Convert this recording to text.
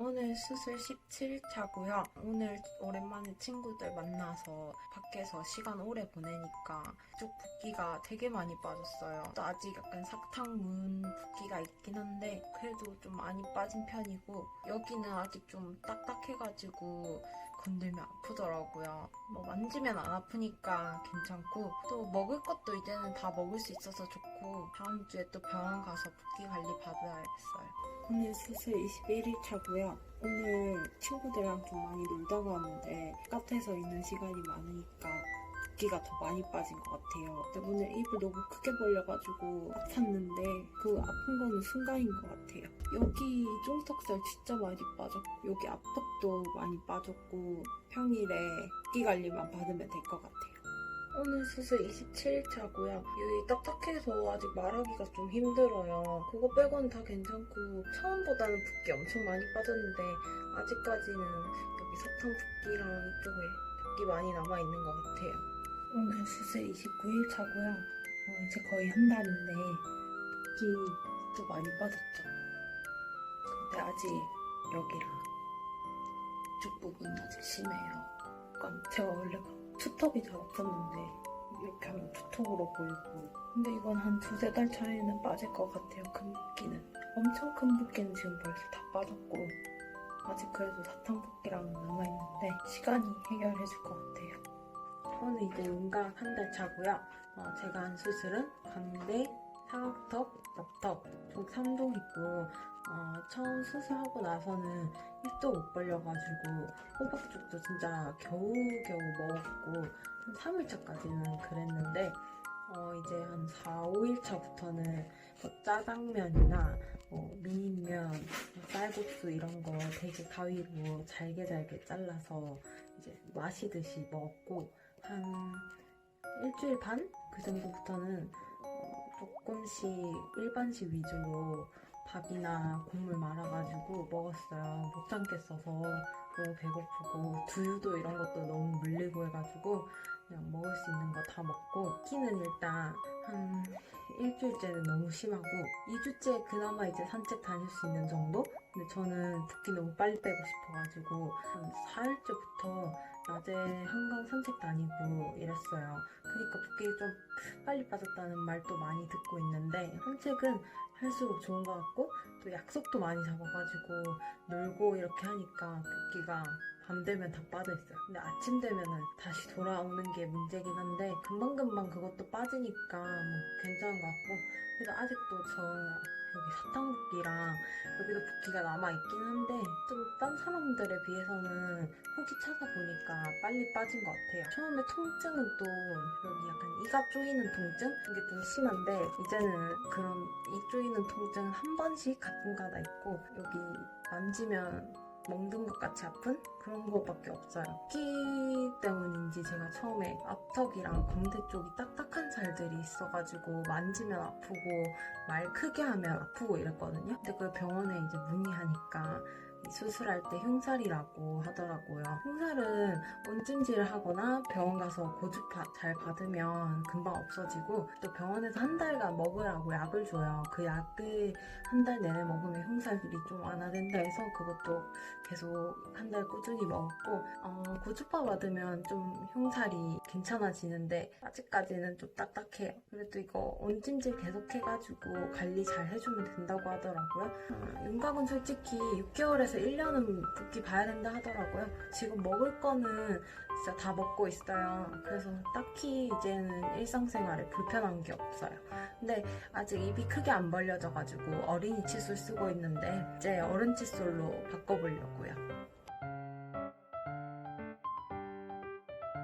오늘 수술 17일차고요. 오늘 오랜만에 친구들 만나서 밖에서 시간 오래 보내니까 쪽 붓기가 되게 많이 빠졌어요. 또 아직 약간 사탕문 붓기가 있긴 한데 그래도 좀 많이 빠진 편이고 여기는 아직 좀 딱딱해가지고 건들면 아프더라고요. 뭐 만지면 안 아프니까 괜찮고 또 먹을 것도 이제는 다 먹을 수 있어서 좋고 다음 주에 또 병원 가서 붓기 관리 받아야겠어요. 오늘 수술 21일 차고요. 오늘 친구들이랑 좀 많이 놀다가 왔는데 바깥에서 있는 시간이 많으니까 붓기가 더 많이 빠진 것 같아요. 근데 오늘 입을 너무 크게 벌려가지고 아팠는데 그 아픈 거는 순간인 것 같아요. 여기 중턱살 진짜 많이 빠졌고 여기 앞턱도 많이 빠졌고 평일에 붓기 관리만 받으면 될 것 같아요. 오늘 수술 27일차고요. 여기 딱딱해서 아직 말하기가 좀 힘들어요. 그거 빼고는 다 괜찮고 처음보다는 붓기 엄청 많이 빠졌는데 아직까지는 여기 사탕 붓기랑 이쪽에 붓기 많이 남아있는 것 같아요. 오늘 수술 29일 차고요. 이제 거의 한 달인데 붓기 진짜 많이 빠졌죠. 근데 아직 여기랑 이쪽 부분은 아직 심해요. 약간 제가 원래 투턱이 잘 없었는데 이렇게 하면 투턱으로 보이고 근데 이건 한 두세 달 차이는 빠질 것 같아요 큰 붓기는 엄청 큰 붓기는 지금 벌써 다 빠졌고 아직 그래도 사탕 붓기랑 남아있는데 시간이 해결해 줄 것 같아요 오늘 이제 윤곽 한달 차고요. 어, 제가 한 수술은 광대, 사각턱, 옆턱 총 3종 있고 어, 처음 수술하고 나서는 입도 못 벌려가지고 호박죽도 진짜 겨우겨우 먹었고 한 3일차까지는 그랬는데 어, 이제 한 4, 5일차부터는 뭐 짜장면이나 뭐 미니면, 뭐 쌀국수 이런 거 되게 가위로 잘게 잘게 잘라서 이제 마시듯이 먹었고 한 일주일 반? 그 정도부터는 어, 조금씩 일반식 위주로 밥이나 국물 말아가지고 먹었어요. 못 참겠어서 너무 배고프고 두유도 이런 것도 너무 물리고 해가지고 그냥 먹을 수 있는 거 다 먹고 키는 일단 한 일주일째는 너무 심하고 2주째 그나마 이제 산책 다닐 수 있는 정도? 근데 저는 붓기 너무 빨리 빼고 싶어가지고 한 4일째부터 낮에 한강 산책 다니고 이랬어요. 그러니까 붓기 좀 빨리 빠졌다는 말도 많이 듣고 있는데 산책은 할수록 좋은 것 같고 또 약속도 많이 잡아가지고 놀고 이렇게 하니까 붓기가 밤 되면 다 빠져있어요. 근데 아침 되면은 다시 돌아오는 게 문제긴 한데 금방금방 그것도 빠지니까 뭐 괜찮은 것 같고 그래서 아직도 저는 여기 사탕 붓기랑 여기도 붓기가 남아있긴 한데 좀 딴 사람들에 비해서는 후기 찾아보니까 빨리 빠진 것 같아요. 처음에 통증은 또 여기 약간 이가 쪼이는 통증? 이게 좀 심한데 이제는 그런 이 쪼이는 통증은 한 번씩 가끔가다 있고 여기 만지면 멍든 것 같이 아픈 그런 것밖에 없어요. 피 때문인지 제가 처음에 앞턱이랑 광대 쪽이 딱딱한 살들이 있어가지고 만지면 아프고 말 크게 하면 아프고 이랬거든요. 근데 그 병원에 이제 문의하니까 이 수술할 때 흉살이라고 하더라고요. 흉살은 온찜질을 하거나 병원 가서 고주파 잘 받으면 금방 없어지고 또 병원에서 한 달간 먹으라고 약을 줘요. 그 약을 한 달 내내 먹으면 흉살들이 좀 완화된다 해서 그것도 계속 한 달 꾸준히 먹었고 어, 고주파 받으면 좀 흉살이 괜찮아지는데 아직까지는 좀 딱딱해요. 그래도 이거 온찜질 계속 해가지고 관리 잘 해주면 된다고 하더라고요. 어, 윤곽은 솔직히 6개월에 서 1년은 붓기 봐야 된다 하더라고요. 지금 먹을 거는 진짜 다 먹고 있어요. 그래서 딱히 이제는 일상생활에 불편한 게 없어요. 근데 아직 입이 크게 안 벌려져가지고 어린이 칫솔 쓰고 있는데 이제 어른 칫솔로 바꿔보려고요.